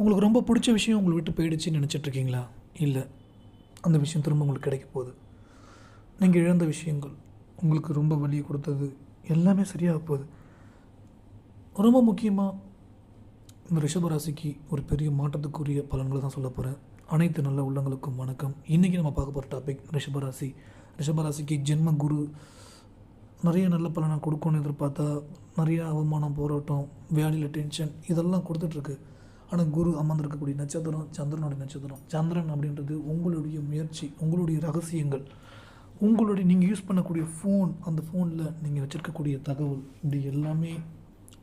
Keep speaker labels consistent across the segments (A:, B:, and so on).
A: உங்களுக்கு ரொம்ப பிடிச்ச விஷயம் உங்களை விட்டு போயிடுச்சுன்னு நினச்சிட்ருக்கீங்களா? இல்லை. அந்த விஷயம் திரும்ப உங்களுக்கு கிடைக்க போகுது. நீங்கள் இழந்த விஷயங்கள் உங்களுக்கு ரொம்ப வலியை கொடுத்தது எல்லாமே சரியாக போகுது. ரொம்ப முக்கியமாக இந்த ரிஷபராசிக்கு ஒரு பெரிய மாற்றத்துக்குரிய பலன்களை தான் சொல்ல போகிறேன் அனைத்து நல்ல உள்ளங்களுக்கும் வணக்கம். இன்றைக்கி நம்ம பார்க்க போகிற டாபிக் ரிஷபராசி. ரிஷபராசிக்கு ஜென்ம குரு நிறைய நல்ல பலனை கொடுக்கணும்னு எதிர்பார்த்தா நிறைய அவமானம் போராட்டம் வேலையில் டென்ஷன் இதெல்லாம் கொடுத்துட்ருக்கு. ஆனால் குரு அமர்ந்திருக்கக்கூடிய நட்சத்திரம் சந்திரனுடைய நட்சத்திரம். சந்திரன் அப்படின்றது உங்களுடைய முயற்சி உங்களுடைய ரகசியங்கள். உங்களுடைய நீங்கள் யூஸ் பண்ணக்கூடிய ஃபோன் அந்த ஃபோனில் நீங்கள் வச்சுருக்கக்கூடிய தகவல் இப்படி எல்லாமே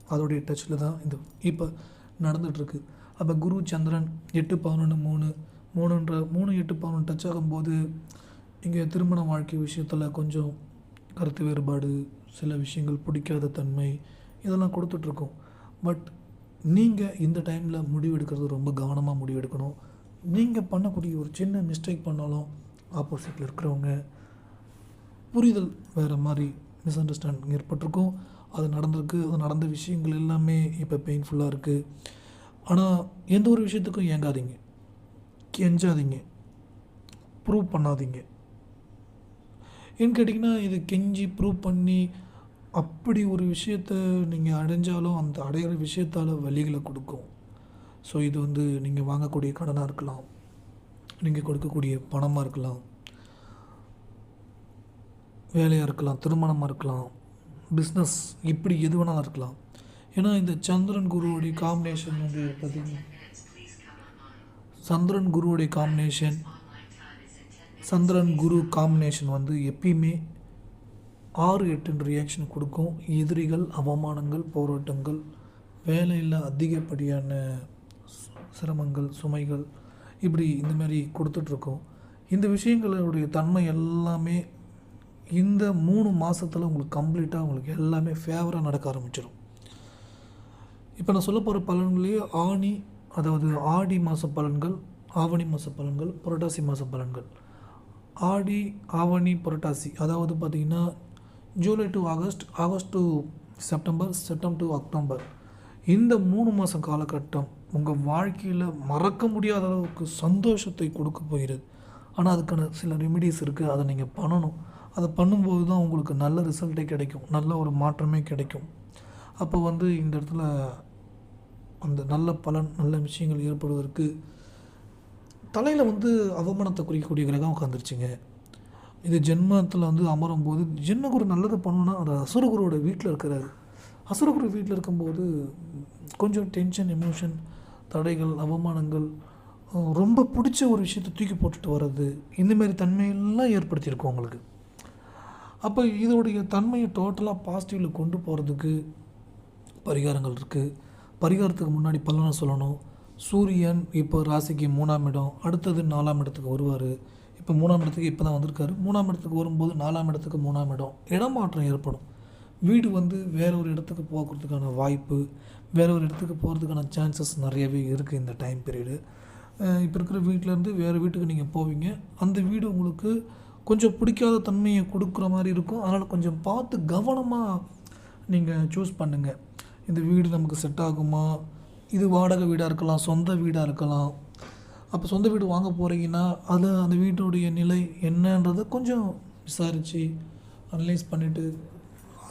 A: அதோடைய டச்சில் தான் இந்த இப்போ நடந்துகிட்ருக்கு அப்போ குரு சந்திரன் எட்டு பதினொன்று மூணு மூணுன்ற மூணு எட்டு பதினொன்று டச் ஆகும்போது இங்கே திருமண வாழ்க்கை விஷயத்தில் கொஞ்சம் கருத்து வேறுபாடு சில விஷயங்கள் பிடிக்காத தன்மை இதெல்லாம் கொடுத்துட்ருக்கோம் பட் நீங்கள் இந்த டைமில் முடிவெடுக்கிறது ரொம்ப கவனமாக முடிவெடுக்கணும். நீங்கள் பண்ணக்கூடிய ஒரு சின்ன மிஸ்டேக் பண்ணாலும் ஆப்போசிட்டில் இருக்கிறவங்க புரிதல் வேறு மாதிரி மிஸ் அண்டர்ஸ்டாண்டிங் ஏற்பட்டிருக்கும். அது நடந்திருக்கு அது நடந்த விஷயங்கள் எல்லாமே இப்போ பெயின்ஃபுல்லாக இருக்குது ஆனால் எந்த ஒரு விஷயத்துக்கும் ஏங்காதீங்க. கெஞ்சாதீங்க. ப்ரூவ் பண்ணாதீங்க. ஏன்னு கேட்டிங்கன்னா இது கெஞ்சி ப்ரூவ் பண்ணி அப்படி ஒரு விஷயத்த நீங்கள் அடைஞ்சாலும் அந்த அடையிற விஷயத்தால் வழிகளை கொடுக்கும். ஸோ இது வந்து நீங்கள் வாங்கக்கூடிய கடனாக இருக்கலாம். நீங்கள் கொடுக்கக்கூடிய பணமாக இருக்கலாம். வேலையாக இருக்கலாம் திருமணமாக இருக்கலாம் பிஸ்னஸ் இப்படி எது வேணாலும் இருக்கலாம். ஏன்னா இந்த சந்திரன் குருவுடைய காம்பினேஷன் வந்து பார்த்திங்கன்னா சந்திரன் குருவுடைய காம்பினேஷன் சந்திரன் குரு காம்பினேஷன் வந்து எப்பயுமே ஆறு எட்டுன்னு ரியாக்ஷன் கொடுக்கும். எதிரிகள் அவமானங்கள் போராட்டங்கள் வேலையில் அதிகப்படியான சிரமங்கள் சுமைகள் இப்படி இந்த மாதிரி கொடுத்துட்ருக்கோம். இந்த விஷயங்களுடைய தன்மை எல்லாமே இந்த மூணு மாதத்தில் உங்களுக்கு கம்ப்ளீட்டாக உங்களுக்கு எல்லாமே ஃபேவராக நடக்க ஆரம்பிச்சிடும் இப்போ நான் சொல்ல போகிற பலன்களே ஆணி அதாவது ஆடி மாத பலன்கள் ஆவணி மாத பலன்கள் புரட்டாசி மாத பலன்கள். ஆடி ஆவணி புரட்டாசி அதாவது பார்த்திங்கன்னா July to August August to September September to October இந்த மூணு மாதம் காலகட்டம் உங்கள் வாழ்க்கையில் மறக்க முடியாத அளவுக்கு சந்தோஷத்தை கொடுக்க போகிறது. ஆனால் அதுக்கான சில ரெமிடிஸ் இருக்குது அதை நீங்கள் பண்ணணும். அதை பண்ணும்போது தான் உங்களுக்கு நல்ல ரிசல்ட்டே கிடைக்கும். நல்ல ஒரு மாற்றமே கிடைக்கும். அப்போ வந்து இந்த இடத்துல அந்த நல்ல பலன் நல்ல விஷயங்கள் ஏற்படுவதற்கு தலையில் வந்து அவமானத்தை குறிக்கக்கூடிய கிரகம் உட்காந்துருச்சுங்க இது ஜென்மத்தில் வந்து அமரும் போது ஜென்மகுரு நல்லது பண்ணணுன்னா அது அசுரகுருவோட வீட்டில் இருக்கிறாரு. அசுரகுரு வீட்டில் இருக்கும்போது கொஞ்சம் டென்ஷன் எமோஷன் தடைகள் அவமானங்கள் ரொம்ப பிடிச்ச ஒரு விஷயத்தை தூக்கி போட்டுட்டு வர்றது இந்தமாரி தன்மையெல்லாம் ஏற்படுத்தியிருக்கோம் உங்களுக்கு அப்போ இதோடைய தன்மையை டோட்டலாக பாசிட்டிவில் கொண்டு போகிறதுக்கு பரிகாரங்கள் இருக்குது பரிகாரத்துக்கு முன்னாடி பலனை சொல்லணும். சூரியன் இப்போ ராசிக்கு மூணாம் இடம் அடுத்தது நாலாம் இடத்துக்கு வருவார். இப்போ மூணாம் இடத்துக்கு இப்போ தான் வந்திருக்காரு. மூணாம் இடத்துக்கு வரும்போது நாலாம் இடத்துக்கு மூணாம் இடம். இடமாற்றம் ஏற்படும். வீடு வந்து வேற ஒரு இடத்துக்கு போகிறதுக்கான வாய்ப்பு வேற ஒரு இடத்துக்கு போகிறதுக்கான சான்சஸ் நிறையவே இருக்குது இந்த டைம் பீரியடு இப்போ இருக்கிற வீட்டிலேருந்து வேறு வீட்டுக்கு நீங்கள் போவீங்க. அந்த வீடு உங்களுக்கு கொஞ்சம் பிடிக்காத தன்மையை கொடுக்குற மாதிரி இருக்கும். அதனால் கொஞ்சம் பார்த்து கவனமாக நீங்கள் சூஸ் பண்ணுங்கள் இந்த வீடு நமக்கு செட் ஆகுமா? இது வாடகை வீடாக இருக்கலாம் சொந்த வீடாக இருக்கலாம். அப்போ சொந்த வீடு வாங்க போகிறீங்கன்னா அதில் அந்த வீட்டுடைய நிலை என்னன்றதை கொஞ்சம் விசாரித்து அனலைஸ் பண்ணிவிட்டு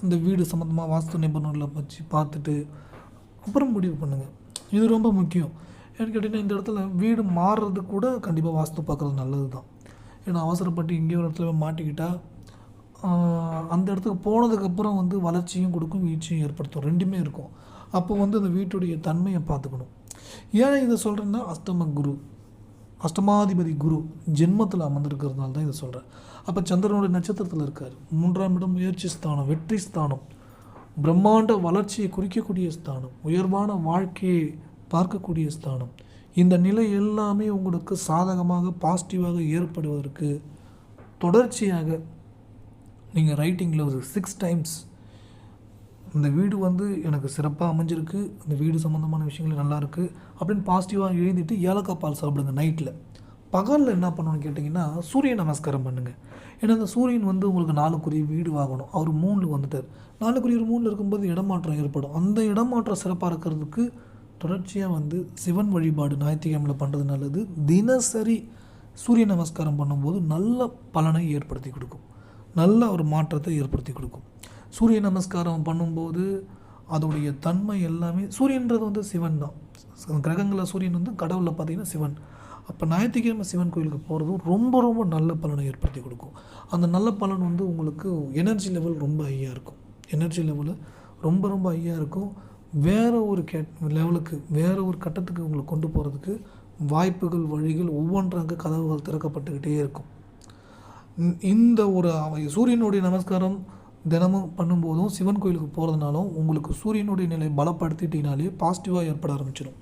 A: அந்த வீடு சம்மந்தமாக வாஸ்து நிபுணர்களை வச்சு பார்த்துட்டு அப்புறம் முடிவு பண்ணுங்கள் இது ரொம்ப முக்கியம். ஏன்னு கேட்டிங்கன்னா இந்த இடத்துல வீடு மாறுறது கூட கண்டிப்பாக வாஸ்து பார்க்குறது நல்லது தான் ஏன்னா அவசரப்பட்டு இங்கே ஒரு இடத்துல மாட்டிக்கிட்டால் அந்த இடத்துக்கு போனதுக்கப்புறம் வந்து வளர்ச்சியும் கொடுக்கும் வீழ்ச்சியும் ஏற்படுத்தும். ரெண்டுமே இருக்கும். அப்போ வந்து அந்த வீட்டுடைய தன்மையை பார்த்துக்கணும். ஏன் இதை சொல்கிறேன்னா அஷ்டம குரு. அஷ்டமாதிபதி குரு ஜென்மத்தில் அமர்ந்திருக்கிறதுனால தான் இதை சொல்கிறேன் அப்போ சந்திரனுடைய நட்சத்திரத்தில் இருக்கார். மூன்றாம் இடம் முயற்சி ஸ்தானம் வெற்றி ஸ்தானம். பிரம்மாண்ட வளர்ச்சியை குறிக்கக்கூடிய ஸ்தானம். உயர்வான வாழ்க்கையை பார்க்கக்கூடிய ஸ்தானம். இந்த நிலை எல்லாமே உங்களுக்கு சாதகமாக பாசிட்டிவாக ஏற்படுவதற்கு தொடர்ச்சியாக நீங்கள் ரைட்டிங்கில் ஒரு சிக்ஸ் டைம்ஸ் இந்த வீடு வந்து எனக்கு சிறப்பாக அமைஞ்சிருக்கு. இந்த வீடு சம்மந்தமான விஷயங்கள் நல்லாயிருக்கு அப்படின்னு பாசிட்டிவாக எழுதிட்டு ஏலக்காய் பால் சாப்பிடுங்க நைட்டில் பகலில் என்ன பண்ணணும்னு கேட்டிங்கன்னா சூரிய நமஸ்காரம் பண்ணுங்கள் ஏன்னா அந்த சூரியன் வந்து உங்களுக்கு நாலுக்குரிய வீடு வாங்கணும். அவர் மூணில் வந்துட்டார். நாலுக்குரிய மூணில் இருக்கும்போது இடமாற்றம் ஏற்படும். அந்த இடமாற்றம் சிறப்பாக இருக்கிறதுக்கு தொடர்ச்சியாக வந்து சிவன் வழிபாடு ஞாயிற்றுக்கிழமையில் பண்ணுறது நல்லது. தினசரி சூரிய நமஸ்காரம் பண்ணும்போது நல்ல பலனை ஏற்படுத்தி கொடுக்கும். நல்ல ஒரு மாற்றத்தை ஏற்படுத்தி கொடுக்கும். சூரிய நமஸ்காரம் பண்ணும்போது அதோடைய தன்மை எல்லாமே சூரியன்றது வந்து சிவன் தான். கிரகங்களில் சூரியன் வந்து கடவுளில் பார்த்தீங்கன்னா சிவன். அப்போ ஞாயிற்றுக்கிழமை சிவன் கோயிலுக்கு போகிறதும் ரொம்ப ரொம்ப நல்ல பலனை ஏற்படுத்தி கொடுக்கும். அந்த நல்ல பலன் வந்து உங்களுக்கு எனர்ஜி லெவல் ரொம்ப ஹையாக இருக்கும். எனர்ஜி லெவலு ரொம்ப ரொம்ப ஹையாக இருக்கும். வேறு ஒரு கே லெவலுக்கு வேறு ஒரு கட்டத்துக்கு உங்களை கொண்டு போகிறதுக்கு வாய்ப்புகள் வழிகள் ஒவ்வொன்றாக கதவுகள் திறக்கப்பட்டுக்கிட்டே இருக்கும். இந்த- ஒரு சூரியனுடைய நமஸ்காரம் தினமும் பண்ணும்போதும் சிவன் கோயிலுக்கு போகிறதுனாலும் உங்களுக்கு சூரியனுடைய நிலை பலப்படுத்திட்டினாலே பாசிட்டிவாக ஏற்பட ஆரம்பிச்சிடும்.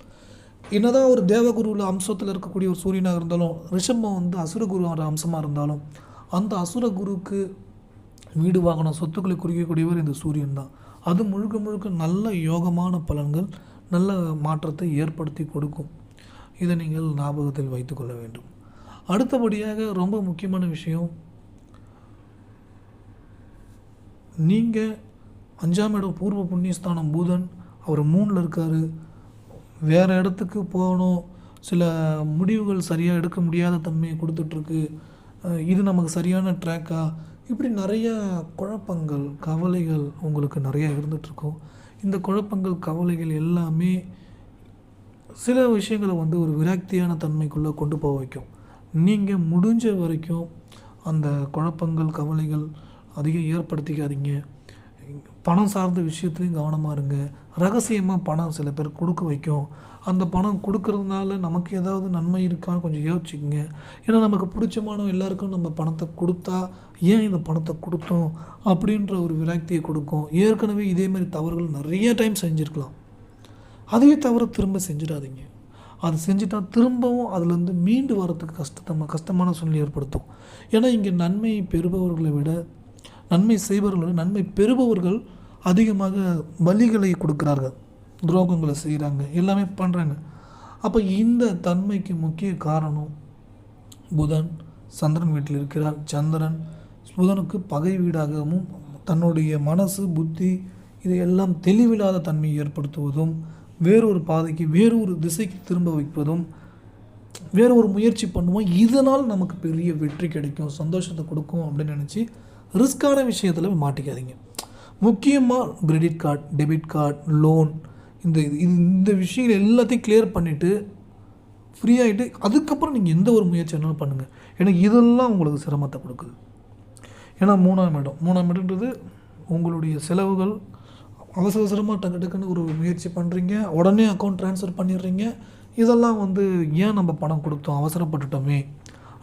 A: என்னதான் ஒரு தேவகுருவில் அம்சத்தில் இருக்கக்கூடிய ஒரு சூரியனாக இருந்தாலும் ரிஷபம் வந்து அசுரகுரு அம்சமாக இருந்தாலும் அந்த அசுரகுருக்கு வீடு வாகனம் சொத்துக்களை குறிக்கக்கூடியவர் இந்த சூரியன் தான். அது முழுக்க முழுக்க நல்ல யோகமான பலன்கள் நல்ல மாற்றத்தை ஏற்படுத்தி கொடுக்கும். இதை நீங்கள் ஞாபகத்தில் வைத்துக்கொள்ள வேண்டும். அடுத்தபடியாக ரொம்ப முக்கியமான விஷயம் நீங்கள் அஞ்சாம் இடம் பூர்வ புண்ணியஸ்தானம் புதன் அவர் மூணில் இருக்கார். வேறு இடத்துக்கு போகணும். சில முடிவுகள் சரியாக எடுக்க முடியாத தன்மையை கொடுத்துட்ருக்கு. இது நமக்கு சரியான ட்ராக்கா இப்படி நிறைய குழப்பங்கள் கவலைகள் உங்களுக்கு நிறையா இருந்துகிட்ருக்கும் இந்த குழப்பங்கள் கவலைகள் எல்லாமே சில விஷயங்களை வந்து ஒரு விரக்தியான தன்மைக்குள்ளே கொண்டு போக வைக்கும். நீங்கள் முடிஞ்ச வரைக்கும் அந்த குழப்பங்கள் கவலைகள் அதிகம் ஏற்படுத்திக்காதீங்க. பணம் சார்ந்த விஷயத்துலையும் கவனமாக இருங்க. ரகசியமாக பணம் சில பேர் கொடுக்க வைக்கும். அந்த பணம் கொடுக்கறதுனால நமக்கு ஏதாவது நன்மை இருக்கான்னு கொஞ்சம் யோசிச்சுக்கோங்க. ஏன்னா நமக்கு பிடிச்சமான எல்லாருக்கும் நம்ம பணத்தை கொடுத்தா ஏன் இந்த பணத்தை கொடுத்தோம்? அப்படின்ற ஒரு விரக்தியை கொடுக்கும். ஏற்கனவே இதேமாதிரி தவறுகள் நிறைய டைம் செஞ்சுருக்கலாம். அதையே தவிர திரும்ப செஞ்சிடாதீங்க. அது செஞ்சுட்டா திரும்பவும் அதுலேருந்து மீண்டு வரத்துக்கு கஷ்டத்தை கஷ்டமான சூழ்நிலை ஏற்படுத்தும். ஏன்னா இங்கே நன்மையை பெறுபவர்களை விட நன்மை செய்பவர்களை விட நன்மை பெறுபவர்கள் அதிகமாக பலிகளை கொடுக்குறார்கள். துரோகங்களை செய்கிறாங்க எல்லாமே பண்ணுறாங்க அப்போ இந்த தன்மைக்கு முக்கிய காரணம் புதன். சந்திரன் வீட்டில் இருக்கிறார். சந்திரன் புதனுக்கு பகை வீடாகவும் தன்னுடைய மனசு புத்தி இதையெல்லாம் எல்லாம் தெளிவில்லாத தன்மையை ஏற்படுத்துவதும் வேறொரு பாதைக்கு வேறொரு திசைக்கு திரும்ப வைப்பதும் வேறு ஒரு முயற்சி பண்ணுவோம். இதனால் நமக்கு பெரிய வெற்றி கிடைக்கும் சந்தோஷத்தை கொடுக்கும் அப்படின்னு நினச்சி ரிஸ்க்கான விஷயத்தில் மாட்டிக்காதீங்க. முக்கியமாக credit card debit card loan இந்த இது இந்த விஷயங்கள் எல்லாத்தையும் கிளியர் பண்ணிவிட்டு ஃப்ரீ ஆகிட்டு அதுக்கப்புறம் நீங்கள் எந்த ஒரு முயற்சி வேணாலும் பண்ணுங்கள் ஏன்னா இதெல்லாம் உங்களுக்கு சிரமத்தை கொடுக்குது. ஏன்னா மூணாம் இடம் மூணாம் இடம்ன்றது உங்களுடைய செலவுகள் அவசர அவசரமாக டக்கு டக்குன்னு ஒரு முயற்சி பண்ணுறீங்க உடனே அக்கௌண்ட் ட்ரான்ஸ்ஃபர் பண்ணிடுறீங்க இதெல்லாம் வந்து ஏன் நம்ம பணம் கொடுத்தோம்? அவசரப்பட்டுட்டோமே.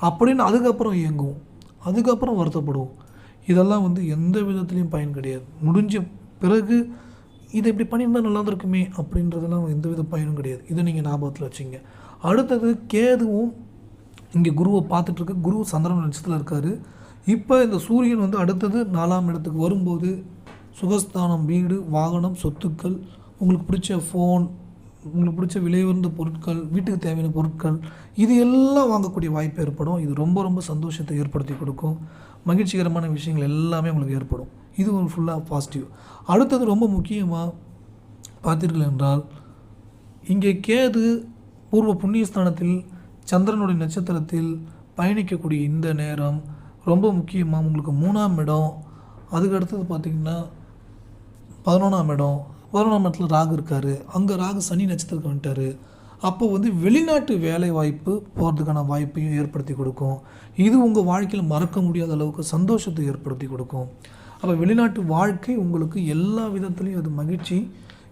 A: அப்படின்னு அதுக்கப்புறம் இயங்குவோம். அதுக்கப்புறம் வருத்தப்படுவோம். இதெல்லாம் வந்து எந்த விதத்துலேயும் பயன் கிடையாது. முடிஞ்ச பிறகு இதை இப்படி பண்ணியிருந்தால் நல்லா இருக்குமே அப்படின்றதெல்லாம் எந்த வித பயனும் கிடையாது. இதை நீங்கள் ஞாபகத்தில் வச்சுங்க. அடுத்தது கேதுவும் இங்கே குருவை பார்த்துட்ருக்கு குரு சந்திரன் நட்சத்திரத்தில் இருக்கார். இப்போ இந்த சூரியன் வந்து அடுத்தது நாலாம் இடத்துக்கு வரும்போது சுகஸ்தானம் வீடு வாகனம் சொத்துக்கள் உங்களுக்கு பிடிச்ச ஃபோன் உங்களுக்கு பிடிச்ச விலை உயர்ந்த பொருட்கள் வீட்டுக்கு தேவையான பொருட்கள் இது எல்லாம் வாங்கக்கூடிய வாய்ப்பு ஏற்படும். இது ரொம்ப ரொம்ப சந்தோஷத்தை ஏற்படுத்தி கொடுக்கும். மகிழ்ச்சிகரமான விஷயங்கள் எல்லாமே உங்களுக்கு ஏற்படும். இது ஒரு ஃபுல்லாக பாசிட்டிவ் அடுத்தது ரொம்ப முக்கியமாக பார்த்தீர்கள் என்றால் இங்கே கேது பூர்வ புண்ணியஸ்தானத்தில் சந்திரனுடைய நட்சத்திரத்தில் பயணிக்கக்கூடிய இந்த நேரம் ரொம்ப முக்கியமாக உங்களுக்கு மூணாம் இடம். அதுக்கு அடுத்தது பார்த்திங்கன்னா பதினொன்றாம் இடம். பதினொன்றாம் இடத்துல ராகு இருக்கார். அங்கே ராகு சனி நட்சத்திரத்துக்கு வந்துட்டார். அப்போ வந்து வெளிநாட்டு வேலை வாய்ப்பு போகிறதுக்கான வாய்ப்பையும் ஏற்படுத்தி கொடுக்கும். இது உங்கள் வாழ்க்கையில் மறக்க முடியாத அளவுக்கு சந்தோஷத்தை ஏற்படுத்தி கொடுக்கும். அப்போ வெளிநாட்டு வாழ்க்கை உங்களுக்கு எல்லா விதத்துலேயும் அது மகிழ்ச்சி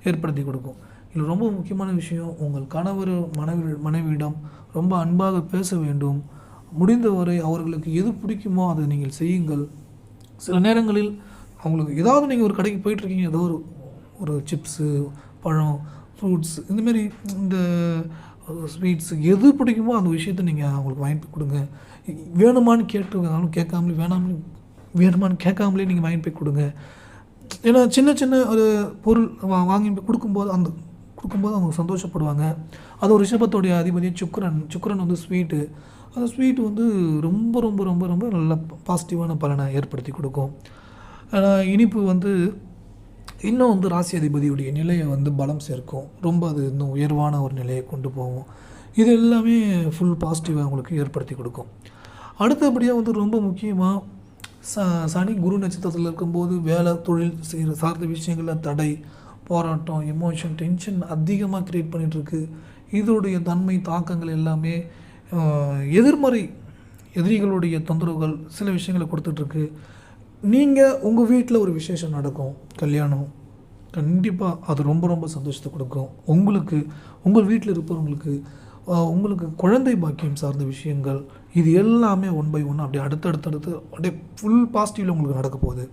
A: ஏற்படுத்தி கொடுக்கும். இதில் ரொம்ப முக்கியமான விஷயம் உங்கள் கணவர் மனைவி மனைவியிடம் ரொம்ப அன்பாக பேச வேண்டும். முடிந்தவரை அவர்களுக்கு எது பிடிக்குமோ அதை நீங்கள் செய்யுங்கள். சில நேரங்களில் அவங்களுக்கு ஏதாவது நீங்கள் ஒரு கடைக்கு போயிட்டுருக்கீங்க ஏதோ ஒரு ஒரு சிப்ஸு பழம் ஃப்ரூட்ஸ் இந்தமாரி இந்த ஸ்வீட்ஸ் எது பிடிக்குமோ அந்த விஷயத்த நீங்கள் அவங்களுக்கு வாங்கி கொடுங்க. வேணுமான்னு கேட்டுருந்தாலும் கேட்காமலே வேணாமலே வேணுமான்னு கேட்காமலே நீங்கள் வாங்கி போய் கொடுங்க. ஏன்னா சின்ன சின்ன ஒரு பொருள் வா வாங்கி போய் கொடுக்கும்போது அந்த கொடுக்கும்போது அவங்க சந்தோஷப்படுவாங்க. அது ஒரு ரிஷபத்தோடைய அதிபதி சுக்கரன். சுக்கரன் வந்து ஸ்வீட்டு அந்த ஸ்வீட் வந்து ரொம்ப ரொம்ப ரொம்ப ரொம்ப நல்ல பாசிட்டிவான பலனை ஏற்படுத்தி கொடுக்கும். இனிப்பு வந்து இன்னும் வந்து ராசி அதிபதியுடைய நிலையை வந்து பலம் சேர்க்கும். ரொம்ப அது இன்னும் உயர்வான ஒரு நிலையை கொண்டு போகும். இது எல்லாமே ஃபுல் பாசிட்டிவாக உங்களுக்கு ஏற்படுத்தி கொடுக்கும். அடுத்தபடியாக வந்து ரொம்ப முக்கியமாக ச சனி குரு நட்சத்திரத்தில் இருக்கும்போது வேலை தொழில் செய்கிற சார்ந்த விஷயங்களில் தடை போராட்டம் எமோஷன் டென்ஷன் அதிகமாக க்ரியேட் பண்ணிகிட்ருக்கு இதோடைய தன்மை தாக்கங்கள் எல்லாமே எதிர்மறை எதிரிகளுடைய தொந்தரவுகள் சில விஷயங்களை கொடுத்துட்ருக்கு நீங்கள் உங்கள் வீட்டில் ஒரு விசேஷம் நடக்கும் கல்யாணம் கண்டிப்பாக அது ரொம்ப ரொம்ப சந்தோஷத்தை கொடுக்கும். உங்களுக்கு உங்கள் வீட்டில் இருப்பவங்களுக்கு உங்களுக்கு குழந்தை பாக்கியம் சார்ந்த விஷயங்கள் இது எல்லாமே ஒன் பை ஒன் அப்படியே அடுத்தடுத்தடுத்து அப்படியே ஃபுல் பாசிட்டிவில் உங்களுக்கு நடக்க போகுது.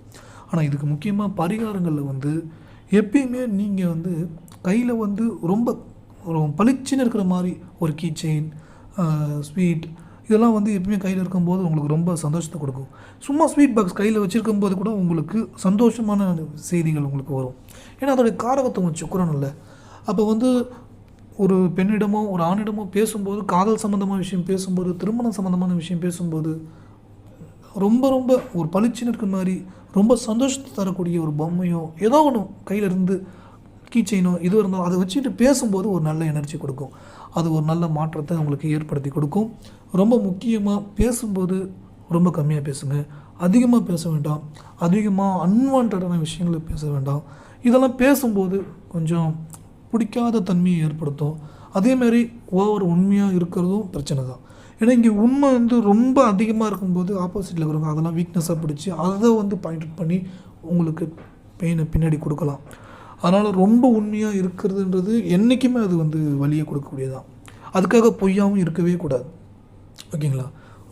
A: ஆனால் இதுக்கு முக்கியமாக பரிகாரங்களில் வந்து எப்பயுமே நீங்கள் வந்து கையில் வந்து ரொம்ப ஒரு பளிச்சுன்னு இருக்கிற மாதிரி ஒரு கீ செயின் ஸ்வீட் இதெல்லாம் வந்து எப்பவுமே கையில் இருக்கும்போது உங்களுக்கு ரொம்ப சந்தோஷத்தை கொடுக்கும். சும்மா ஸ்வீட் பாக்ஸ் கையில் வச்சுருக்கும் போது கூட உங்களுக்கு சந்தோஷமான செய்திகள் உங்களுக்கு வரும். ஏன்னா அதோடைய காரகத்துவம் சுக்கரன் இல்லை. அப்போ வந்து ஒரு பெண்ணிடமோ ஒரு ஆணிடமோ பேசும்போது காதல் சம்மந்தமான விஷயம் பேசும்போது திருமணம் சம்மந்தமான விஷயம் பேசும்போது ரொம்ப ரொம்ப ஒரு பளிச்சுன்னு இருக்க மாதிரி ரொம்ப சந்தோஷத்தை தரக்கூடிய ஒரு பொம்மையோ ஏதோ ஒன்று கையிலிருந்து கீச்சைனோ இது இருந்தாலும் அதை வச்சுட்டு பேசும்போது ஒரு நல்ல எனர்ஜி கொடுக்கும். அது ஒரு நல்ல மாற்றத்தை உங்களுக்கு ஏற்படுத்தி கொடுக்கும். ரொம்ப முக்கியமாக பேசும்போது ரொம்ப கம்மியாக பேசுங்க. அதிகமாக பேச வேண்டாம். அதிகமாக அன்வான்டான விஷயங்களை பேச வேண்டாம். இதெல்லாம் பேசும்போது கொஞ்சம் பிடிக்காத தன்மையை ஏற்படுத்தும். அதேமாரி ஓவர் உண்மையாக இருக்கிறதும் பிரச்சனை தான். ஏன்னா இங்கே உண்மை வந்து ரொம்ப அதிகமாக இருக்கும்போது ஆப்போசிட்டில் இருக்கிறவங்க அதெல்லாம் வீக்னஸாக பிடிச்சி அதை வந்து பாயிண்ட் அவுட் பண்ணி உங்களுக்கு பெயினை பின்னாடி கொடுக்கலாம். அதனால் ரொம்ப உண்மையாக இருக்கிறதுன்றது என்றைக்குமே அது வந்து வழியை கொடுக்கக்கூடியதான் அதுக்காக பொய்யாகவும் இருக்கவே கூடாது. ஓகேங்களா?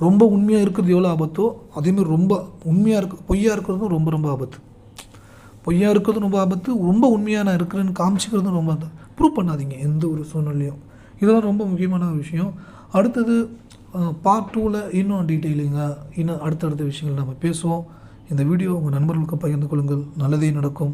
A: ரொம்ப உண்மையாக இருக்கிறது எவ்வளோ ஆபத்தோ அதேமாதிரி ரொம்ப உண்மையாக இருக்க பொய்யாக இருக்கிறதும் ரொம்ப ரொம்ப ஆபத்து. பொய்யாக இருக்கிறதும் ரொம்ப ஆபத்து ரொம்ப உண்மையாக நான் இருக்கிறேன்னு காமிச்சிக்கிறதும் ரொம்ப ப்ரூவ் பண்ணாதீங்க எந்த ஒரு சூழ்நிலையும் இதெல்லாம் ரொம்ப முக்கியமான ஒரு விஷயம். அடுத்தது பார்ட் டூவில் இன்னும் டீட்டெயிலிங்காக இன்னும் அடுத்தடுத்த விஷயங்கள் நம்ம பேசுவோம். இந்த வீடியோ உங்கள் நண்பர்களுக்கு பகிர்ந்து கொள்ளுங்கள். நல்லதே நடக்கும்.